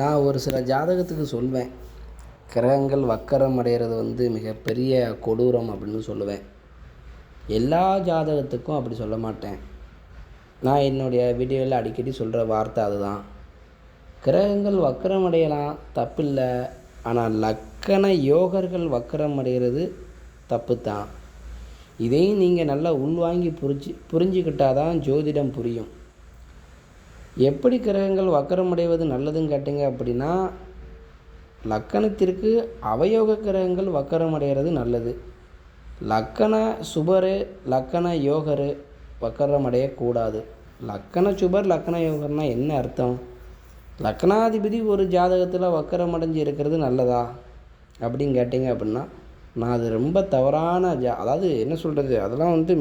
நான் ஒரு சில ஜாதகத்துக்கு சொல்வேன். கிரகங்கள் வக்கரம் அடைகிறது வந்து மிகப்பெரிய கொடூரம் அப்படின்னு சொல்லுவேன். எல்லா ஜாதகத்துக்கும் அப்படி சொல்ல மாட்டேன். நான் என்னுடைய வீடியோவில் அடிக்கடி சொல்கிற வார்த்தை அதுதான். கிரகங்கள் வக்கரம் அடையலாம் தப்பில்லை. ஆனால் லக்கண யோகர்கள் வக்கரம் அடைகிறது தப்பு தான் இதையும் நீங்கள் நல்லா உள்வாங்கி புரிஞ்சு புரிஞ்சுக்கிட்டால் தான் ஜோதிடம் புரியும். எப்படி கிரகங்கள் வக்கரம் அடைவது நல்லதுன்னு கேட்டிங்க அப்படின்னா லக்கணத்திற்கு அவயோக கிரகங்கள் வக்கரம் அடைகிறது நல்லது. லக்கண சுபரு லக்கண யோகரு வக்கரமடையக்கூடாது லக்கண சுபர் லக்கண யோகர்னா என்ன அர்த்தம்? லக்கணாதிபதி ஒரு ஜாதகத்தில் வக்கரம் அடைஞ்சு இருக்கிறது நல்லதா? அப்படின்னு கேட்டிங்க அப்படின்னா நான் அது ரொம்ப தவறான ஜா அதாவது என்ன சொல்கிறது அதெல்லாம் வந்து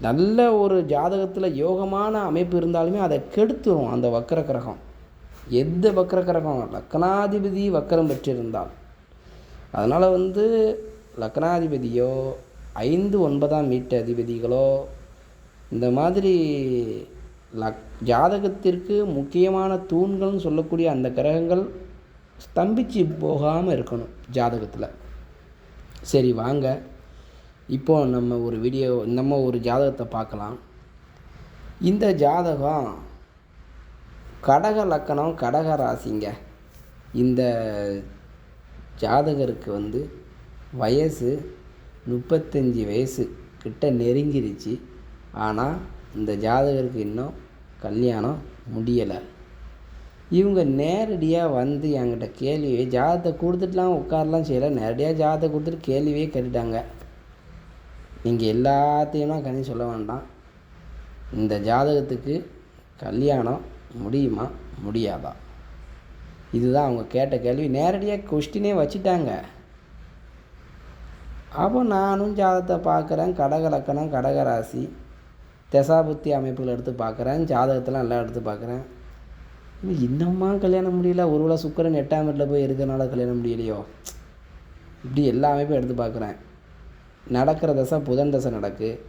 நல்ல ஒரு ஜாதகத்தில் யோகமான அமைப்பு இருந்தாலுமே அதை கெடுத்துரும் அந்த வக்கர கிரகம் எந்த வக்கர கிரகம் லக்கணாதிபதி வக்கரம் பெற்றிருந்தால். அதனால் வந்து லக்கணாதிபதியோ ஐந்து ஒன்பதாம் வீட்டு அதிபதிகளோ இந்த மாதிரி லக் ஜாதகத்திற்கு முக்கியமான தூண்கள்னு சொல்லக்கூடிய அந்த கிரகங்கள் ஸ்தம்பிச்சு போகாமல் இருக்கணும் ஜாதகத்தில். சரி வாங்க. இப்போ நம்ம ஒரு வீடியோ நம்ம ஒரு ஜாதகத்தை பார்க்கலாம். இந்த ஜாதகம் கடக லக்கணம் கடக ராசிங்க. இந்த ஜாதகருக்கு வந்து வயசு முப்பத்தஞ்சு வயசு கிட்ட நெருங்கிருச்சு. ஆனால் இந்த ஜாதகருக்கு இன்னும் கல்யாணம் முடியலை. இவங்க நேரடியாக வந்து என்கிட்ட கேள்வியே ஜாதகத்தை கொடுத்துட்டுலாம் உட்காரலாம் செய்யலை. நேரடியாக ஜாதகத்தை கொடுத்துட்டு கேள்வியே கேட்டுட்டாங்க. நீங்கள் எல்லாத்தையுமே கனி சொல்ல வேண்டாம். இந்த ஜாதகத்துக்கு கல்யாணம் முடியுமா? முடியாதா? இதுதான் அவங்க கேட்ட கேள்வி. நேரடியாக கொஸ்டினே வச்சிட்டாங்க. அப்போ நானும் ஜாதகத்தை பார்க்குறேன். கடகலக்கணம் கடகராசி தசாபுத்தி அமைப்புகள் எடுத்து பார்க்குறேன். ஜாதகத்தெலாம் எல்லாம் எடுத்து பார்க்குறேன். இன்னம்மா கல்யாணம் முடியல? ஒருவேளை சுக்கரன் எட்டாம் வீட்டில் போய் இருக்கிறனால கல்யாணம் முடியலையோ? இப்படி எல்லா அமைப்பும் எடுத்து பார்க்குறேன். நடக்கிற தசை புதன் தசை நடக்கு.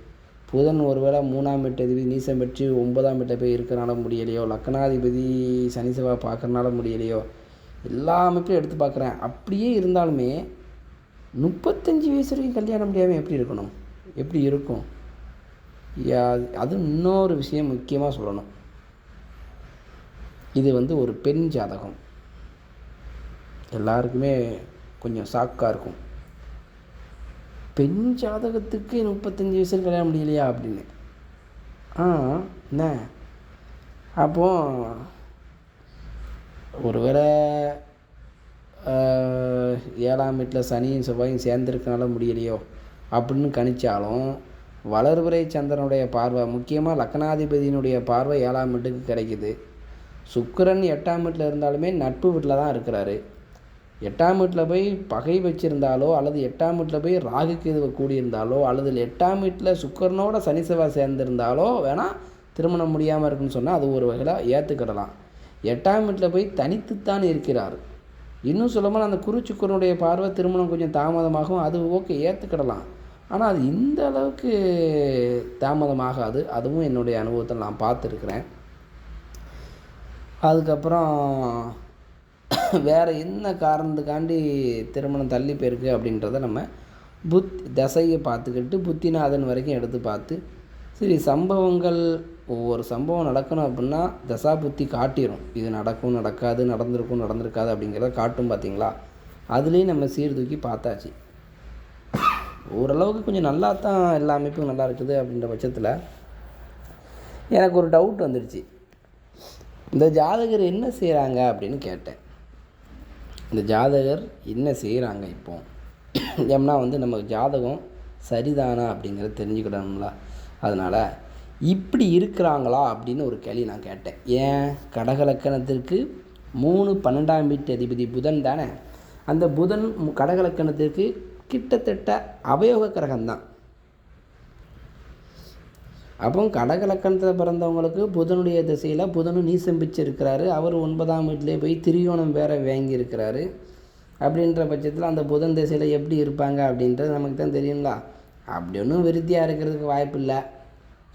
புதன் ஒருவேளை மூணாம் எட்டதிபதி நீசம் பெற்று ஒன்பதாம் வீட்டை போய் இருக்கிறனால முடியலையோ லக்னாதிபதி சனி செவ்வாய் பார்க்கறனால முடியலையோ எல்லா அமைப்பையும் எடுத்து பார்க்குறேன். அப்படியே இருந்தாலுமே முப்பத்தஞ்சு வயசு வரைக்கும் கல்யாணம் முடியாமல் எப்படி இருக்கணும்? எப்படி இருக்கும்? யா- அது இன்னொரு விஷயம் முக்கியமாக சொல்லணும். இது வந்து ஒரு பெண் ஜாதகம். எல்லாருக்குமே கொஞ்சம் சாக்காக இருக்கும். பெண் ஜாதகத்துக்கு முப்பத்தஞ்சு வயசில் கல்யாணம் முடியலையா அப்படின்னு. ஆ என்ன? அப்போ ஒருவேளை ஏழாம் வீட்டில் சனியும் செவ்வாயும் சேர்ந்துருக்கனால முடியலையோ அப்படின்னு கணிச்சாலும் வளர்பிறை சந்திரனுடைய பார்வை முக்கியமாக லக்னாதிபதியினுடைய பார்வை ஏழாம் வீட்டுக்கு கிடைக்குது. சுக்கிரன் எட்டாம் வீட்டில் இருந்தாலுமே நட்பு வீட்டில் தான் இருக்கிறாரு. எட்டாம் வீட்டில் போய் பகை வச்சிருந்தாலோ அல்லது எட்டாம் வீட்டில் போய் ராகு கேதுவை கூடியிருந்தாலோ அல்லது எட்டாம் வீட்டில் சுக்கரனோட சனி செவ்வாய் சேர்ந்திருந்தாலோ வேணால் திருமணம் முடியாமல் இருக்குன்னு சொன்னால் அது ஒரு வகையில் ஏற்றுக்கிடலாம் எட்டாம் வீட்டில் போய் தனித்துத்தான் இருக்கிறார். இன்னும் சொல்லப்போனால் அந்த குருச்சுக்கரனுடைய பார்வை திருமணம் கொஞ்சம் தாமதமாகும் அது ஓகே ஏற்றுக்கிடலாம் ஆனால் அது இந்த அளவுக்கு தாமதமாகாது. அதுவும் என்னுடைய அனுபவத்தில் நான் பார்த்துருக்குறேன். அதுக்கப்புறம் வேறு என்ன காரணத்துக்காண்டி திருமணம் தள்ளி போயிருக்கு அப்படின்றத நம்ம புத் தசையை பார்த்துக்கிட்டு புத்திநாதன் வரைக்கும் எடுத்து பார்த்து சரி சம்பவங்கள் ஒவ்வொரு சம்பவம் நடக்கணும் அப்படின்னா தசா புத்தி காட்டிடும் இது நடக்கும் நடக்காது நடந்திருக்கும் நடந்திருக்காது அப்படிங்கிறத காட்டும் பார்த்தீங்களா? அதுலேயும் நம்ம சீர்தூக்கி பார்த்தாச்சு. ஓரளவுக்கு கொஞ்சம் நல்லா தான் எல்லா அமைப்பும் நல்லா இருக்குது அப்படின்ற பட்சத்தில் எனக்கு ஒரு டவுட் வந்துடுச்சு. இந்த ஜாதகர் என்ன செய்கிறாங்க அப்படின்னு கேட்டேன். இந்த ஜாதகர் என்ன செய்கிறாங்க இப்போ? ஏம்னா வந்து நம்ம ஜாதகம் சரிதானா அப்படிங்கிறத தெரிஞ்சுக்கிடணும்ல அதனால் இப்படி இருக்கிறாங்களா அப்படின்னு ஒரு கேள்வி நான் கேட்டேன். ஏன்? கடகலக்கணத்திற்கு மூணு பன்னெண்டாம் வீட்டு அதிபதி புதன் தானே? அந்த புதன் கடகலக்கணத்திற்கு கிட்டத்தட்ட அவயோக கிரகம்தான். அப்போ கடகலக்கணத்தில் பிறந்தவங்களுக்கு புதனுடைய திசையில் புதனும் நீசம் இருக்கிறாரு அவர் ஒன்பதாம் வீட்டிலே போய் திரியோணம் வேற வாங்கி இருக்கிறாரு அப்படின்ற பட்சத்தில் அந்த புதன் திசையில் எப்படி இருப்பாங்க அப்படின்றது நமக்கு தான் தெரியுங்களா அப்படி ஒன்றும் விருத்தியாக இருக்கிறதுக்கு வாய்ப்பு இல்லை.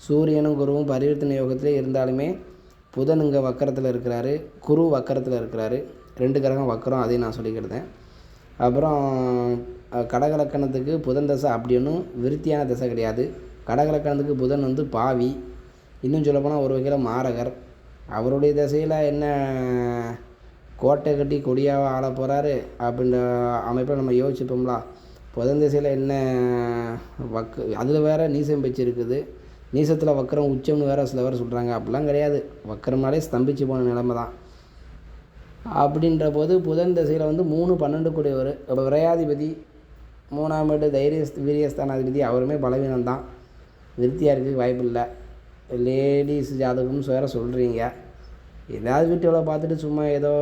சூரியனும் குருவும் பரிவர்த்தனை யோகத்திலே இருந்தாலுமே புதன் இங்கே வக்கரத்தில் இருக்கிறாரு. குரு வக்கரத்தில் இருக்கிறாரு. ரெண்டு கிரகம் வக்கரம் அதையும் நான் சொல்லிக்கிட்டேன் அப்புறம் கடகலக்கணத்துக்கு புதன் தசை அப்படி ஒன்றும் விருத்தியான தசை கிடையாது. கடகலக்கணத்துக்கு புதன் வந்து பாவி. இன்னும் சொல்லப்போனால் ஒரு வகையில் மாரகர். அவருடைய திசையில் என்ன கோட்டை கட்டி கொடியாக ஆள போகிறாரு அப்படின்ற அமைப்பில் நம்ம யோசிச்சுப்போம்ல புதன் திசையில் என்ன வக்கு அதில் வேற நீசம் பேச்சு இருக்குது நீசத்தில் வக்கரம் உச்சம்னு வேற சில பேர் சொல்கிறாங்க அப்படிலாம் கிடையாது. வக்கரம்னாலே ஸ்தம்பிச்சு போன நிலைமை தான். அப்படின்ற போது புதன் திசையில் வந்து மூணு பன்னெண்டு கூடியவர் இப்போ விரையாதிபதி மூணாம் வீடு தைரிய வீரியஸ்தானாதிபதி அவருமே பலவீனம் தான் விருத்தியாக இருக்க வாய்ப்பு இல்லை லேடிஸ் ஜாதகம்னு வேறு சொல்கிறீங்க ஏதாவது வீட்டுகளை பார்த்துட்டு சும்மா ஏதோ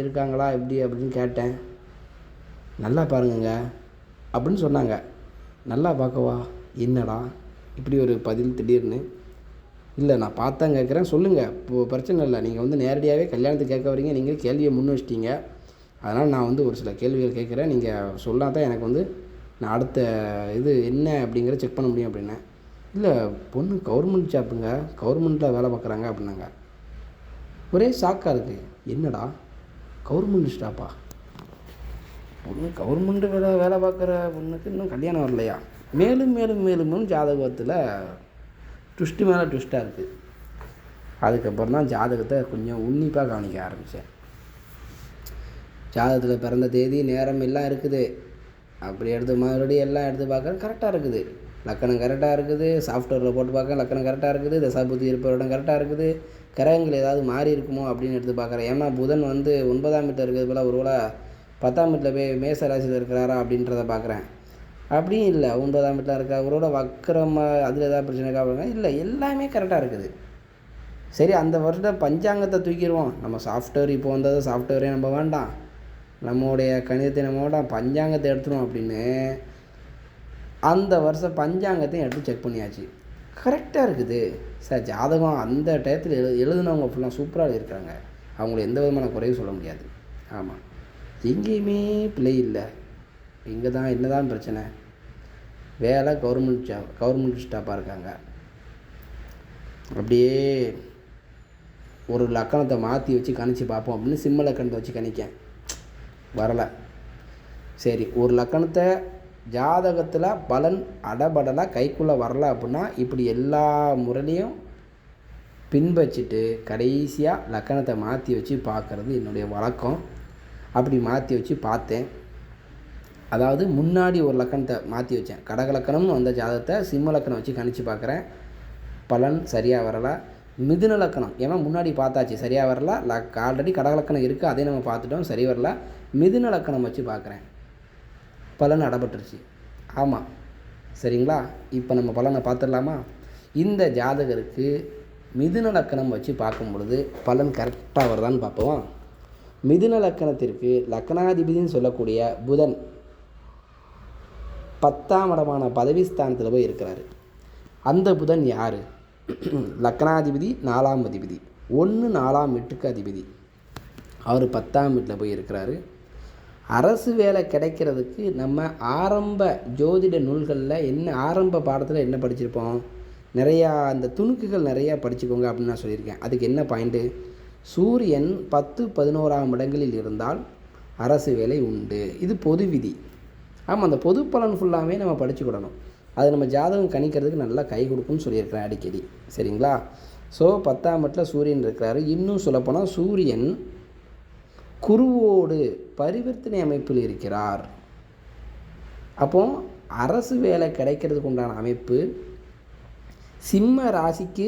இருக்காங்களா எப்படி அப்படின்னு கேட்டேன். நல்லா பாருங்கங்க அப்படின்னு சொன்னாங்க. நல்லா பார்க்கவா என்னடா இப்படி ஒரு பதில் திடீர்னு? இல்லை நான் பார்த்தேன் கேட்குறேன் சொல்லுங்கள் இப்போ பிரச்சனை இல்லை நீங்கள் வந்து நேரடியாகவே கல்யாணத்துக்கு கேட்க வரீங்க நீங்கள் கேள்வியை முன் வச்சிட்டிங்க. அதனால் நான் வந்து ஒரு சில கேள்விகள் கேட்குறேன். நீங்கள் சொன்னால் தான் எனக்கு வந்து நான் அடுத்த இது என்ன அப்படிங்கிறத செக் பண்ண முடியும் அப்படின்னேன் இல்லை பொண்ணு கவர்மெண்ட் ஜாப்புங்க கவர்மெண்ட்டில் வேலை பார்க்குறாங்க அப்படின்னாங்க. ஒரே ஷாக்காக இருக்குது என்னடா? கவர்மெண்ட் ஸ்டாப்பா பொண்ணு கவர்மெண்ட் வேலை வேலை பார்க்குற பொண்ணுக்கு இன்னும் கல்யாணம் வரலையா? மேலும் மேலும் மேலும் மேலும் ஜாதகத்தில் ட்விஸ்ட்டு மேலே ட்விஸ்ட்டாக இருக்குது அதுக்கப்புறம் தான் ஜாதகத்தை கொஞ்சம் உன்னிப்பாக கவனிக்க ஆரம்பித்தேன் ஜாதகத்தில் பிறந்த தேதி நேரம் எல்லாம் இருக்குது. அப்படி எடுத்து மறுபடியும் எல்லாம் எடுத்து பார்க்க கரெக்டாக இருக்குது. லக்கணம் கரெக்டாக இருக்குது. சாஃப்ட்வேரில் போட்டு பார்க்க லக்கணம் கரெக்டாக இருக்குது. தசாபுத்தி இருப்ப இடம் கரெக்டாக இருக்குது. கிரகங்கள் ஏதாவது மாறி இருக்குமோ அப்படின்னு எடுத்து பார்க்குறேன். ஏன்னா புதன் வந்து ஒன்பதாம் வீட்டில் இருக்கிறது போல் ஒருவேளை பத்தாம் வீட்டில் போய் மேச ராசியில் இருக்கிறாரா அப்படின்றத பார்க்குறேன். அப்படியும் இல்லை. ஒன்பதாம் வீட்டில் இருக்கா அவரோட வக்கரமாக அதில் ஏதாவது பிரச்சனை இருக்கா இல்லை. எல்லாமே கரெக்டாக இருக்குது. சரி அந்த வருஷம் பஞ்சாங்கத்தை தூக்கிடுவோம். நம்ம சாஃப்ட்வேர் இப்போ வந்தது சாஃப்ட்வேரே நம்ம வேண்டாம். நம்மளுடைய கணிதத்தை நம்ம வேண்டாம். பஞ்சாங்கத்தை எடுத்துருவோம் அப்படின்னு அந்த வருஷம் பஞ்சாங்கத்தையும் எடுத்து செக் பண்ணியாச்சு. கரெக்டாக இருக்குது. சார் ஜாதகம் அந்த டயத்தில் எழு எழுதுனவங்க ஃபுல்லாக சூப்பராக இருக்கிறாங்க. அவங்கள எந்த விதமான குறையும் சொல்ல முடியாது. ஆமாம் எங்கேயுமே பிழை இல்லை. இங்கே தான் என்ன தான் பிரச்சனை. வேலை கவர்மெண்ட் ஜாப் கவர்மெண்ட் ஸ்டாஃபாக இருக்காங்க. அப்படியே ஒரு லக்கணத்தை மாற்றி வச்சு கணிச்சு பார்ப்போம் அப்படின்னு சிம்ம லக்கணத்தை வச்சு கணிக்கேன். வரலை. சரி ஒரு லக்கணத்தை ஜாதகத்தில் பலன் அடபடலாக கைக்குள்ளே வரல அப்படின்னா இப்படி எல்லா முறையிலையும் பின்பற்றிட்டு கடைசியாக லக்கணத்தை மாற்றி வச்சு பார்க்குறது என்னுடைய வழக்கம். அப்படி மாற்றி வச்சு பார்த்தேன். அதாவது முன்னாடி ஒரு லக்கணத்தை மாற்றி வச்சேன். கடகலக்கணம்னு வந்த ஜாதகத்தை சிம்ம லக்கணம் வச்சு கணிச்சு பார்க்குறேன். பலன் சரியாக வரல. மிதுன லக்கணம் ஏன்னா முன்னாடி பார்த்தாச்சு. சரியாக வரல. லக் ஆல்ரெடி கடகலக்கணம் இருக்குது அதே நம்ம பார்த்துட்டோம். சரி வரல. மிதுன லக்கணம் வச்சு பார்க்குறேன். பலன் அடப்பட்டுருச்சு. ஆமாம் சரிங்களா? இப்போ நம்ம பலனை பார்த்துடலாமா? இந்த ஜாதகருக்கு மிதுன லக்கணம் வச்சு பார்க்கும் பொழுது பலன் கரெக்டாக வருதான்னு பார்ப்போம். மிதுன லக்கணத்திற்கு லக்கணாதிபதினு சொல்லக்கூடிய புதன் பத்தாம் இடமான பதவி ஸ்தானத்தில் போய் இருக்கிறாரு. அந்த புதன் யார்? லக்கணாதிபதி நாலாம் அதிபதி. ஒன்று நாலாம் வீட்டுக்கு அதிபதி. அவர் பத்தாம் வீட்டில் போய் இருக்கிறாரு. அரசு வேலை கிடைக்கிறதுக்கு நம்ம ஆரம்ப ஜோதிட நூல்களில் என்ன ஆரம்ப பாடத்தில் என்ன படிச்சிருப்போம்? நிறையா அந்த துணுக்குகள் நிறையா படிச்சுக்கோங்க அப்படின்னு நான் சொல்லியிருக்கேன். அதுக்கு என்ன பாயிண்ட்டு சூரியன் பத்து பதினோராம் இடங்களில் இருந்தால் அரசு வேலை உண்டு. இது பொது விதி. ஆமாம் அந்த பொது பலன் ஃபுல்லாகவே நம்ம படிச்சுக்கிடணும் அது நம்ம ஜாதகம் கணிக்கிறதுக்கு நல்லா கை கொடுக்கும்னு சொல்லியிருக்கிறேன் அடிக்கடி. சரிங்களா? ஸோ பத்தாம் இடத்துல சூரியன் இருக்கிறாரு. இன்னும் சொல்லப்போனால் சூரியன் குருவோடு பரிவர்த்தனை அமைப்பில் இருக்கிறார். அப்போ அரசு வேலை கிடைக்கிறதுக்கு உண்டான அமைப்பு சிம்ம ராசிக்கு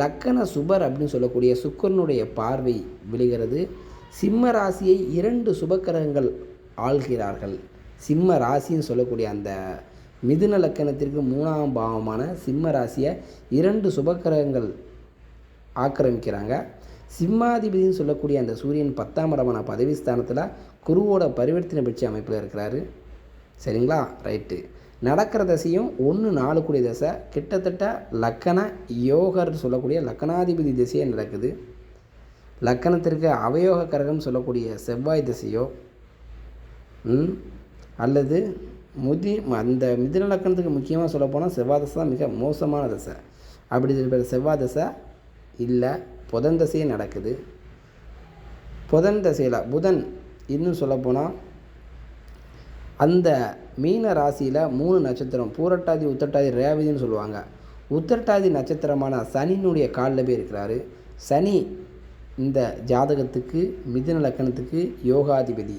லக்கண சுபர் அப்படின்னு சொல்லக்கூடிய சுக்கரனுடைய பார்வை விழுகிறது. சிம்ம ராசியை இரண்டு சுபக்கிரகங்கள் ஆள்கிறார்கள். சிம்ம ராசின்னு சொல்லக்கூடிய அந்த மிதுன லக்கணத்திற்கு மூணாம் பாவமான சிம்ம ராசியை இரண்டு சுபக்கிரகங்கள் ஆக்கிரமிக்கிறாங்க. சிம்மாதிபதினு சொல்லக்கூடிய அந்த சூரியன் பத்தாம் இடமான பதவி ஸ்தானத்தில் குருவோட பரிவர்த்தனை பட்சி அமைப்பில் இருக்கிறாரு. சரிங்களா? ரைட்டு. நடக்கிற தசையும் ஒன்று நாலு கூடிய தசை. கிட்டத்தட்ட லக்கண யோகர் சொல்லக்கூடிய லக்கணாதிபதி திசையே நடக்குது. லக்கணத்திற்கு அவயோக கரகம் சொல்லக்கூடிய செவ்வாய் திசையோ அல்லது முதி அந்த மிதுன லக்கணத்துக்கு முக்கியமாக சொல்லப்போனால் செவ்வாய் தசை தான் மிக மோசமான தசை. அப்படி இருக்கிற செவ்வாய் தசை இல்லை. புதன் தசையே நடக்குது. புதன் தசையில் புதன் இன்னும் சொல்லப்போனால் அந்த மீன ராசியில் மூணு நட்சத்திரம் பூரட்டாதி உத்தட்டாதி ரேவதின்னு சொல்லுவாங்க. உத்தட்டாதி நட்சத்திரமான சனியினுடைய காலில் போய் இருக்கிறாரு. சனி இந்த ஜாதகத்துக்கு மிதுன லக்கணத்துக்கு யோகாதிபதி.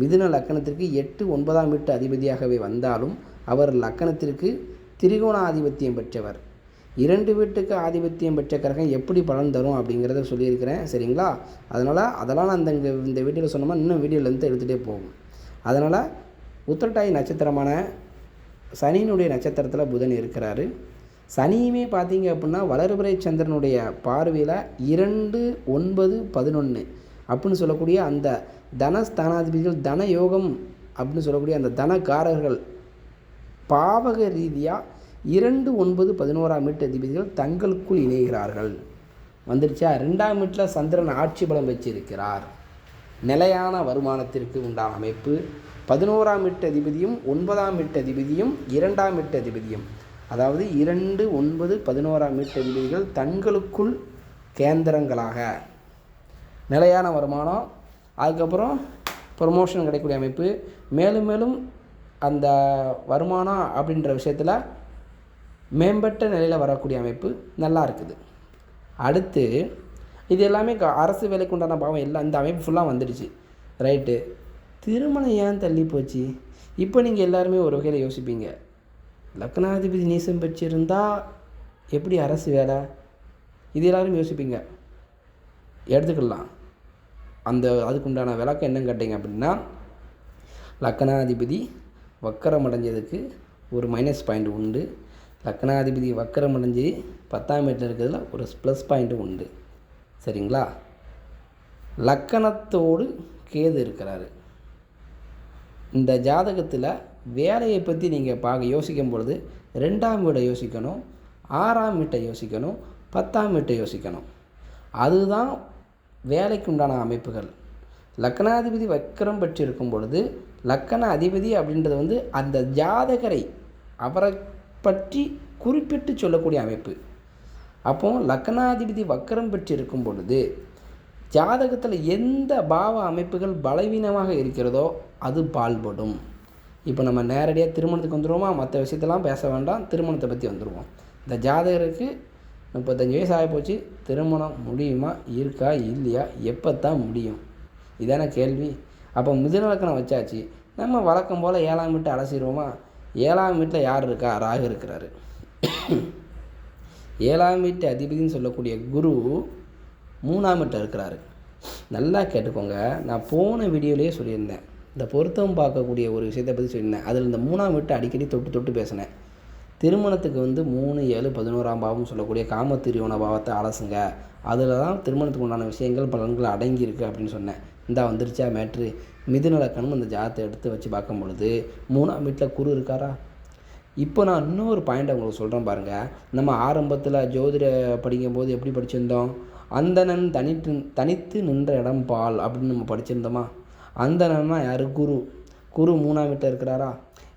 மிதுன லக்கணத்திற்கு எட்டு ஒன்பதாம் வீட்டு அதிபதியாகவே வந்தாலும் அவர் லக்கணத்திற்கு திரிகோண ஆதிபத்தியம் பெற்றவர். இரண்டு வீட்டுக்கு ஆதிபத்தியம் பெற்ற கிரகம் எப்படி பலன் தரும் அப்படிங்கிறத சொல்லியிருக்கிறேன் சரிங்களா? அதனால் அதெல்லாம் நான் இந்த இந்த வீடியோவில் சொன்னோமா இன்னும் வீடியோலேருந்து எடுத்துகிட்டே போகும். அதனால் உத்திரட்டாய் நட்சத்திரமான சனியினுடைய நட்சத்திரத்தில் புதன் இருக்கிறாரு. சனியுமே பார்த்தீங்க அப்படின்னா வளர்பிறை சந்திரனுடைய பார்வையில் இரண்டு ஒன்பது பதினொன்று அப்படின்னு சொல்லக்கூடிய அந்த தனஸ்தானாதிபதிகள் தன யோகம் அப்படின்னு சொல்லக்கூடிய அந்த தனக்காரர்கள் பாவக ரீதியாக இரண்டு ஒன்பது பதினோராம் வீட்டு அதிபதிகள் தங்களுக்குள் இணைகிறார்கள். வந்துருச்சா? ரெண்டாம் வீட்டில் சந்திரன் ஆட்சி பலம் வச்சிருக்கிறார். நிலையான வருமானத்திற்கு உண்டான அமைப்பு. பதினோராம் வீட்டு அதிபதியும் ஒன்பதாம் வீட்டு அதிபதியும் இரண்டாம் வீட்டு அதிபதியும். அதாவது இரண்டு ஒன்பது பதினோராம் வீட்டு அதிபதிகள் தங்களுக்குள் கேந்திரங்களாக. நிலையான வருமானம் அதுக்கப்புறம் ப்ரொமோஷன் கிடைக்கக்கூடிய அமைப்பு. மேலும் மேலும் அந்த வருமானம் அப்படின்ற விஷயத்தில் மேம்பட்ட நிலையில் வரக்கூடிய அமைப்பு நல்லா இருக்குது. அடுத்து இது எல்லாமே க- அரசு வேலைக்கு உண்டான பாவம் எல்லாம் இந்த அமைப்பு ஃபுல்லாக வந்துடுச்சு. ரைட்டு. திருமணம் ஏன் தள்ளி போச்சு? இப்போ நீங்கள் எல்லாருமே ஒரு வகையில் யோசிப்பீங்க. லக்னாதிபதி நீசம் பெற்றிருந்தா எப்படி அரசு வேலை? இது எல்லோரும் யோசிப்பீங்க. எடுத்துக்கலாம். அந்த அதுக்குண்டான விளக்கம் என்னன்னு கேட்டிங்க அப்படின்னா லக்னாதிபதி வக்கரம் அடைஞ்சதுக்கு ஒரு மைனஸ் பாயிண்ட் உண்டு. லக்கணாதிபதி வக்கரம் அடைஞ்சு பத்தாம் வீட்டில் இருக்கிறதுல ஒரு ப்ளஸ் பாயிண்ட்டும் உண்டு. சரிங்களா? லக்கணத்தோடு கேது இருக்கிறாரு. இந்த ஜாதகத்தில் வேலையை பற்றி நீங்கள் பார்க்க யோசிக்கும் பொழுது ரெண்டாம் வீடை யோசிக்கணும் ஆறாம் வீட்டை யோசிக்கணும் பத்தாம் வீட்டை யோசிக்கணும். அதுதான் வேலைக்கு உண்டான அமைப்புகள். லக்னாதிபதி வக்கரம் பற்றி இருக்கும் பொழுது லக்கண அதிபதி அப்படின்றது வந்து அந்த ஜாதகரை அவரை பற்றி குறிப்பிட்டு சொல்லக்கூடிய அமைப்பு. அப்போ லக்னாதிபதி வக்கரம் பெற்று இருக்கும் பொழுது ஜாதகத்தில் எந்த பாவ அமைப்புகள் பலவீனமாக இருக்கிறதோ அது பால்படும். இப்போ நம்ம நேரடியாக திருமணத்துக்கு வந்துடுவோமா மற்ற விஷயத்தெல்லாம் பேச வேண்டாம். திருமணத்தை பற்றி வந்துடுவோம் இந்த ஜாதகருக்கு முப்பத்தஞ்சு வயசு ஆகி போச்சு. திருமணம் முடியுமா? இருக்கா? இல்லையா? எப்போ தான் முடியும்? இதான கேள்வி. அப்போ மிதுன லக்கணம் வச்சாச்சு. நம்ம வழக்கம் போல் ஏழாம் விட்டு அலசிடுவோமா ஏழாம் வீட்டில் யார் இருக்கா? ராகு இருக்கிறாரு. ஏழாம் வீட்டு அதிபதின்னு சொல்லக்கூடிய குரு மூணாம் வீட்டில் இருக்கிறாரு. நல்லா கேட்டுக்கோங்க. நான் போன வீடியோலேயே சொல்லியிருந்தேன். இந்த பொருத்தம் பார்க்கக்கூடிய ஒரு விஷயத்தை பற்றி சொல்லியிருந்தேன். அதில் இந்த மூணாம் வீட்டை அடிக்கடி தொட்டு தொட்டு பேசினேன். திருமணத்துக்கு வந்து மூணு ஏழு பதினோராம் பாவம் சொல்லக்கூடிய காமத்திரியோன பாவத்தை அலசுங்க. அதில் தான் திருமணத்துக்கு உண்டான விஷயங்கள் பலன்கள் அடங்கியிருக்கு அப்படின்னு சொன்னேன். இந்தா வந்துருச்சா மேட்ரு? மிதுன லக்கணம் அந்த ஜாதத்தை எடுத்து வச்சு பார்க்கும் பொழுது மூணாம் வீட்டில் குரு இருக்காரா? இப்போ நான் இன்னொரு பாயிண்ட் உங்களுக்கு சொல்கிறேன் பாருங்கள் நம்ம ஆரம்பத்தில் ஜோதிட படிக்கும்போது எப்படி படிச்சிருந்தோம்? அந்தணன் தனித்து தனித்து நின்ற இடம் பால் அப்படின்னு நம்ம படிச்சிருந்தோமா? அந்தணன்னா யார்? குரு. குரு மூணாம் வீட்டில் இருக்கிறாரா?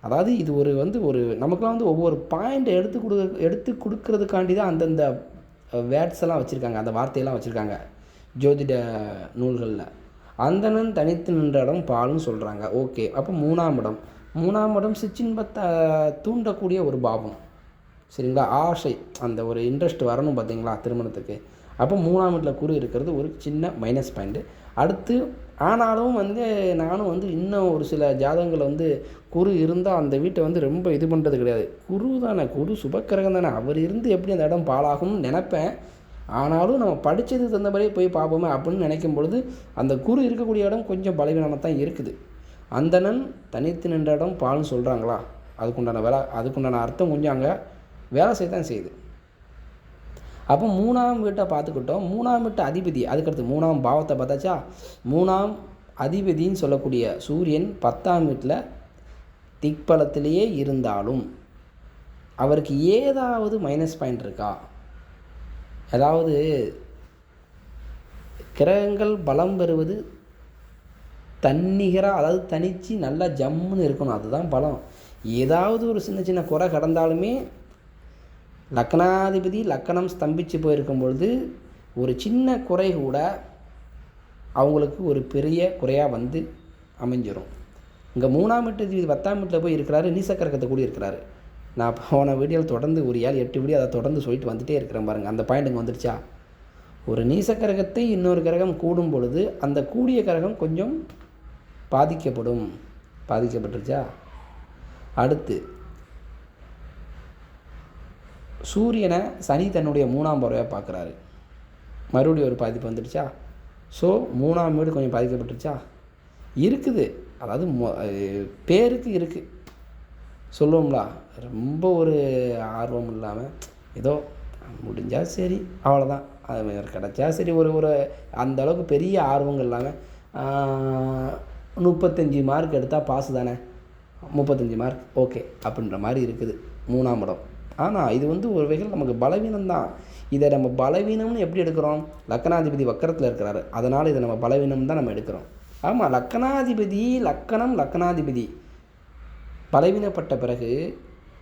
அதாவது இது ஒரு வந்து ஒரு நமக்குலாம் வந்து ஒவ்வொரு பாயிண்ட் எடுத்து கொடு எடுத்து கொடுக்கறதுக்காண்டி தான் அந்தந்த வேர்ட்ஸ் எல்லாம் வச்சுருக்காங்க. அந்த வார்த்தையெல்லாம் வச்சுருக்காங்க ஜோதிட நூல்களில். அந்தணன் தனித்து நின்ற இடம் பால்னு சொல்கிறாங்க ஓகே. அப்போ மூணாம் இடம். மூணாம் இடம் சிற்றின்பத்தை தூண்டக்கூடிய ஒரு பாவம். சரிங்களா? ஆசை அந்த ஒரு இன்ட்ரெஸ்ட் வரணும் பார்த்தீங்களா திருமணத்துக்கு. அப்போ மூணாம் வீட்டில் குரு இருக்கிறது ஒரு சின்ன மைனஸ் பாயிண்ட்டு அடுத்து ஆனாலும் வந்து நானும் வந்து இன்னும் ஒரு சில ஜாதகங்கள் வந்து குரு இருந்தால் அந்த வீட்டை வந்து ரொம்ப இது பண்ணுறது கிடையாது. குரு தானே. குரு சுபக்கிரகம் தானே. அவர் இருந்து எப்படி அந்த இடம் பாலாகும்னு நினப்பேன். ஆனாலும் நம்ம படித்ததுக்கு தகுந்தபடியே போய் பார்ப்போமே அப்படின்னு நினைக்கும் பொழுது அந்த குரு இருக்கக்கூடிய இடம் கொஞ்சம் பலவீனமாக தான் இருக்குது. அந்தணன் தனித்து நின்ற இடம் பால்னு சொல்கிறாங்களா அதுக்குண்டான வேலை அதுக்குண்டான அர்த்தம் கொஞ்சம் அங்கே வேலை செய்ய தான் செய்யுது. அப்போ மூணாம் வீட்டை பார்த்துக்கிட்டோம். மூணாம் வீட்டு அதிபதி அதுக்கடுத்து மூணாம் பாவத்தை பார்த்தாச்சா? மூணாம் அதிபதின்னு சொல்லக்கூடிய சூரியன் பத்தாம் வீட்டில் திக்பலத்திலேயே இருந்தாலும் அவருக்கு ஏதாவது மைனஸ் பாயிண்ட் இருக்கா? அதாவது கிரகங்கள் பலம் பெறுவது தன்னிகராக அதாவது தனித்து நல்லா ஜம்முன்னு இருக்கணும். அதுதான் பலம். ஏதாவது ஒரு சின்ன சின்ன குறை கடந்தாலுமே லக்னாதிபதி லக்கணம் ஸ்தம்பித்து போயிருக்கும் பொழுது ஒரு சின்ன குறை கூட அவங்களுக்கு ஒரு பெரிய குறையாக வந்து அமைஞ்சிடும் இங்கே மூணாம் வீட்டு பத்தாம் வீட்டில் போய் இருக்கிறாரு நீசக்கரகத்தை கூடி இருக்கிறாரு நான் போன வீடியோவில் தொடர்ந்து ஒரு ஏழு எட்டு வீடியோ அதை தொடர்ந்து சொல்லிட்டு வந்துட்டே இருக்கிறேன் பாருங்கள் அந்த பாயிண்ட்டுங்க வந்துருச்சா? ஒரு நீசக்கரகத்தை இன்னொரு கிரகம் கூடும் பொழுது அந்த கூடிய கிரகம் கொஞ்சம் பாதிக்கப்படும். பாதிக்கப்பட்டுருச்சா? அடுத்து சூரியனை சனி தன்னுடைய மூணாம் பறவையாக பார்க்குறாரு. மறுபடியும் ஒரு பாதிப்பு வந்துடுச்சா ஸோ மூணாம் வீடு கொஞ்சம் பாதிக்கப்பட்டுருச்சா? இருக்குது. அதாவது மொ- பேருக்கு இருக்குது சொல்லுவோம்ல ரொம்ப ஒரு ஆர்வம் இல்லாமல் ஏதோ முடிஞ்சால் சரி அவ்வளோதான் அது மாதிரி கிடச்சா சரி ஒரு ஒரு அந்தளவுக்கு பெரிய ஆர்வங்கள் இல்லாமல் முப்பத்தஞ்சு மார்க் எடுத்தால் பாஸ் தானே? முப்பத்தஞ்சு மார்க் ஓகே அப்படின்ற மாதிரி இருக்குது. மூணாம் இடம். ஆனால் இது வந்து ஒரு வகையில் நமக்கு பலவீனம் தான். இதை நம்ம பலவீனம்னு எப்படி எடுக்கிறோம்? லக்கணாதிபதி வக்கரத்தில் இருக்கிறாரு. அதனால் இதை நம்ம பலவீனம் தான் நம்ம எடுக்கிறோம். ஆமாம் லக்கணாதிபதி லக்கணம் லக்கணாதிபதி. பலவீனப்பட்ட பிறகு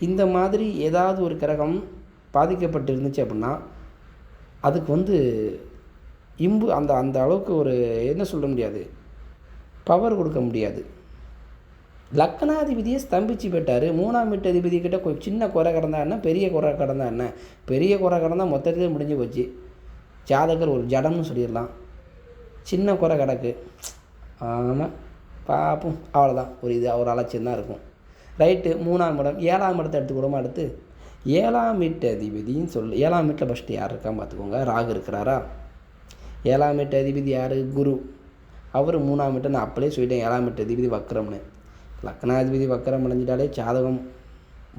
இந்த மாதிரி ஏதாவது ஒரு கிரகம் பாதிக்கப்பட்டு இருந்துச்சு அப்படின்னா அதுக்கு வந்து இம்பு அந்த அந்த அளவுக்கு ஒரு என்ன சொல்ல முடியாது? பவர் கொடுக்க முடியாது. லக்னாதிபதியை ஸ்தம்பிச்சு போயிட்டார். மூணாம் வீட்டு அதிபதி கிட்ட கொஞ்சம் சின்ன குறை கடந்தா என்ன? பெரிய குறை கடந்தா என்ன? பெரிய குறை கடந்தா மொத்தத்திலே முடிஞ்சு போச்சு. ஜாதகர் ஒரு ஜடம்னு சொல்லிடலாம். சின்ன குறை கிடக்கு. ஆமாம் பார்ப்போம் அவ்வளோதான் ஒரு இது ஒரு அலட்சியம் தான் இருக்கும். ரைட்டு மூணாம் இடம் ஏழாம் இடத்தை எடுத்துக்கூடமா அடுத்து? ஏழாம் வீட்டு அதிபதின்னு சொல்லு ஏழாம் வீட்டில் ஃபஸ்ட்டு யார் இருக்கான்னு பார்த்துக்கோங்க ராகு இருக்கிறாரா? ஏழாம் வீட்டு அதிபதி யார்? குரு. அவர் மூணாம் வீட்டை நான் அப்படியே சொல்லிட்டேன் ஏழாம் வீட்டு அதிபதி வக்கரம்னு லக்னாதிபதி வக்கரம் அடைஞ்சிட்டாலே ஜாதகம்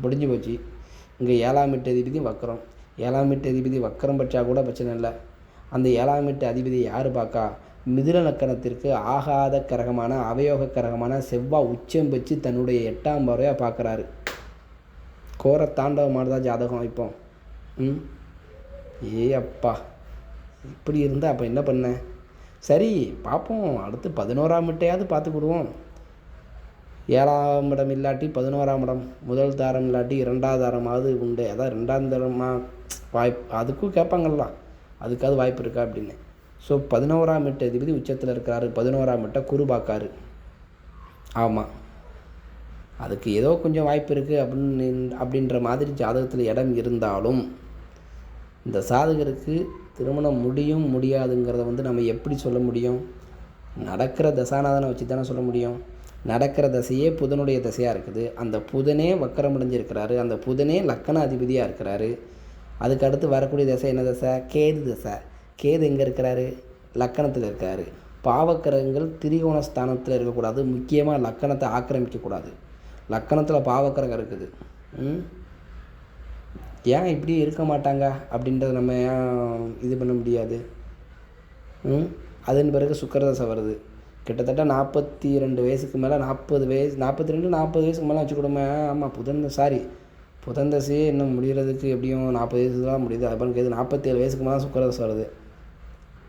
முடிஞ்சு போச்சு. இங்கே ஏழாம் வீட்டு அதிபதி வக்கரம் ஏழாம் வீட்டு அதிபதி வக்கரம் பற்றா கூட பிரச்சனை இல்லை. அந்த ஏழாம் வீட்டு அதிபதி யார் பார்க்கா மிதுன லக்கணத்திற்கு ஆகாத கிரகமான அவயோக கிரகமான செவ்வாய் உச்சம் வச்சு தன்னுடைய எட்டாம் பறவையாக பார்க்குறாரு. கோர தாண்டவமானதா ஜாதகம் இப்போ? ம்? ஏ அப்பா இப்படி இருந்தால் அப்போ என்ன பண்ண? சரி பார்ப்போம் அடுத்து பதினோராம் இட்டையாவது பார்த்துக்கிடுவோம் ஏழாம் இடம் இல்லாட்டி பதினோராம் இடம் முதல் தாரம் இல்லாட்டி இரண்டாவது தாரமாவது உண்டு. அதான் ரெண்டாம் தரமாக வாய்ப்பு அதுக்கும் கேட்பாங்கல்ல அதுக்காவது வாய்ப்பு இருக்கா அப்படின்னு. ஸோ பதினோராம் எட்டு அதிபதி உச்சத்தில் இருக்கிறாரு. பதினோராம் எட்டை குரு பார்க்காரு. ஆமாம் அதுக்கு ஏதோ கொஞ்சம் வாய்ப்பு இருக்குது அப்படின்னு அப்படின்ற மாதிரி ஜாதகத்தில் இடம் இருந்தாலும் இந்த சாதகருக்கு திருமணம் முடியும் முடியாதுங்கிறத வந்து நம்ம எப்படி சொல்ல முடியும்? நடக்கிற தசாநாதனை வச்சு தானே சொல்ல முடியும். நடக்கிற தசையே புதனுடைய தசையாக இருக்குது. அந்த புதனே வக்கரமடைஞ்சிருக்கிறாரு அந்த புதனே லக்கண அதிபதியாக இருக்கிறாரு. அதுக்கு அடுத்து வரக்கூடிய தசை என்ன தசை? கேது தசை. கேது எங்கே இருக்கிறாரு? லக்கணத்தில் இருக்காரு. பாவக்கிரகங்கள் திரிகோண ஸ்தானத்தில் இருக்கக்கூடாது. முக்கியமாக லக்கணத்தை ஆக்கிரமிக்கக்கூடாது. லக்கணத்தில் பாவக்கிரகம் இருக்குது. ம்? ஏன் இப்படி இருக்க மாட்டாங்க? அப்படின்றத நம்ம ஏன் இது பண்ண முடியாது? ம்? அதன் பிறகு சுக்கரதசை வருது. கிட்டத்தட்ட நாற்பத்தி ரெண்டு வயசுக்கு மேலே நாற்பது வயசு நாற்பத்தி ரெண்டு நாற்பது வயசுக்கு மேலே வச்சுக்கூடமே. ஆமாம் புதன் சாரி புதன் தசையே இன்னும் முடிகிறதுக்கு எப்படியும் நாற்பது வயசு தான் முடியுது. அதுபோல் கேது நாற்பத்தேழு வயசுக்கு மேலே சுக்கரதசை வருது.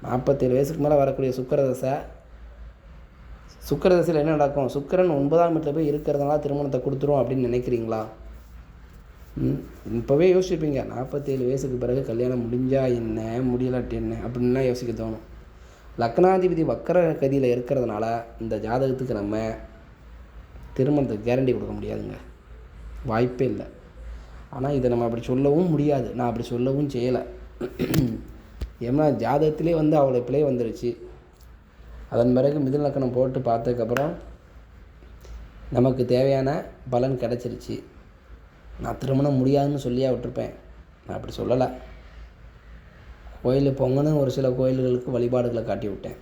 நாற்பத்தேழு வயசுக்கு மேலே வரக்கூடிய சுக்கரதசை. சுக்கரதசையில் என்ன நடக்கும்? சுக்கிரன் ஒன்பதாம் வீட்டில் போய் இருக்கிறதுனால திருமணத்தை கொடுத்துரும் அப்படின்னு நினைக்கிறீங்களா? ம் இப்போவே யோசிப்பீங்க நாற்பத்தேழு வயசுக்கு பிறகு கல்யாணம் முடிஞ்சால் என்ன? முடியலாட்டி என்ன? அப்படின்லாம் யோசிக்க தோணும். லக்னாதிபதி வக்கர கதியில் இருக்கிறதுனால இந்த ஜாதகத்துக்கு நம்ம திருமணத்துக்கு கேரண்டி கொடுக்க முடியாதுங்க. வாய்ப்பே இல்லை. ஆனால் இதை நம்ம அப்படி சொல்லவும் முடியாது. நான் அப்படி சொல்லவும் செய்யலை. ஏன்னா ஜாதகத்திலே வந்து அவளை பிழை வந்துருச்சு. அதன் பிறகு மிதுன லக்கணம் போட்டு பார்த்ததுக்கப்புறம் நமக்கு தேவையான பலன் கிடச்சிருச்சு. நான் திருமணம் முடியாதுன்னு சொல்லியா விட்டுருப்பேன். நான் அப்படி சொல்லலை. கோயில் பொங்கன்னு ஒரு சில கோயில்களுக்கு வழிபாடுகளை காட்டி விட்டேன்.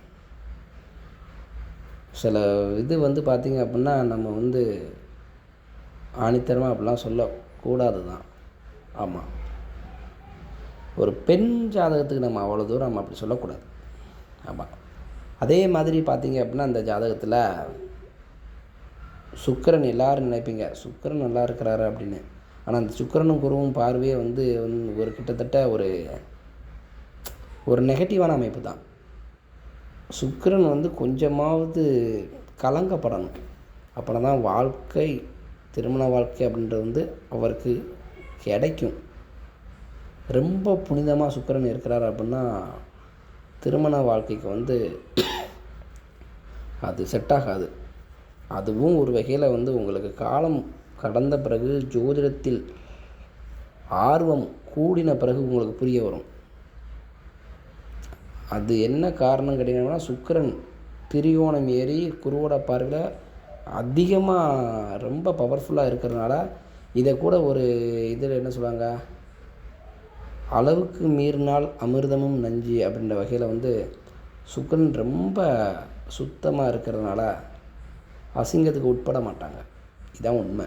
சில இது வந்து பார்த்திங்க அப்படின்னா நம்ம வந்து ஆணித்தரமாக அப்படிலாம் சொல்லக்கூடாது தான் ஆமாம் ஒரு பெண் ஜாதகத்துக்கு நம்ம அவ்வளோ தூரம் நம்ம அப்படி சொல்லக்கூடாது. ஆமாம் அதே மாதிரி பார்த்தீங்க அப்படின்னா அந்த ஜாதகத்தில் சுக்கிரன் எல்லோரும் நினைப்பீங்க சுக்கிரன் நல்லா இருக்கிறாரு அப்படின்னு. ஆனால் அந்த சுக்கரனும் குருவும் பார்வையே வந்து ஒரு கிட்டத்தட்ட ஒரு ஒரு நெகட்டிவான அமைப்பு தான். சுக்கரன் வந்து கொஞ்சமாவது கலங்கப்படணும். அப்புறம் தான் வாழ்க்கை திருமண வாழ்க்கை அப்படின்றது வந்து அவருக்கு கிடைக்கும். ரொம்ப புனிதமாக சுக்கரன் இருக்கிறார் அப்படின்னா திருமண வாழ்க்கைக்கு வந்து அது செட் ஆகாது. அதுவும் ஒரு வகையில் வந்து உங்களுக்கு காலம் கடந்த பிறகு ஜோதிடத்தில் ஆர்வம் கூடின பிறகு உங்களுக்கு புரிய வரும். அது என்ன காரணம் கேட்டிங்கன்னா சுக்கரன் திரிகோணம் ஏறி குருவோட பார்வையில் அதிகமாக ரொம்ப பவர்ஃபுல்லாக இருக்கிறதுனால இதை கூட ஒரு இதில் என்ன சொல்லுவாங்க? அளவுக்கு மீறினால் அமிர்தமும் நஞ்சு அப்படின்ற வகையில் வந்து சுக்கிரன் ரொம்ப சுத்தமாக இருக்கிறதுனால அசிங்கத்துக்கு உட்பட மாட்டாங்க. இதான் உண்மை.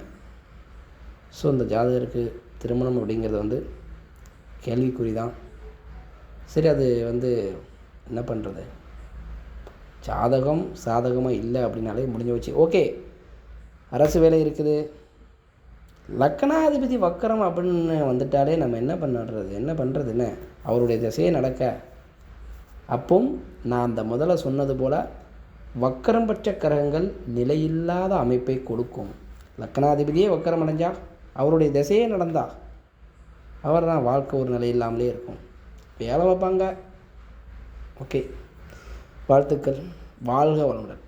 ஸோ இந்த ஜாதகருக்கு திருமணம் அப்படிங்கிறது வந்து கேள்விக்குறி தான் சரி அது வந்து என்ன பண்ணுறது ஜாதகம் சாதகமாக இல்லை அப்படின்னாலே முடிஞ்சு வச்சு ஓகே அரசு வேலை இருக்குது. லக்கணாதிபதி வக்கரம் அப்படின்னு வந்துட்டாலே நம்ம என்ன பண்ணுறது? என்ன பண்ணுறதுன்னு அவருடைய திசையே நடக்க. அப்பவும் நான் அந்த முதல்ல சொன்னது போல் வக்கரம் பற்ற கிரகங்கள் நிலையில்லாத அமைப்பை கொடுக்கும். லக்கணாதிபதியே வக்கரம் அடைஞ்சா அவருடைய திசையே நடந்தா அவர் தான் வாழ்க்கை ஒரு நிலை இல்லாமலே இருக்கும். வேலை வைப்பாங்க. ஓகே. வாழ்த்துக்கள். வாழ்க வளமுடன்.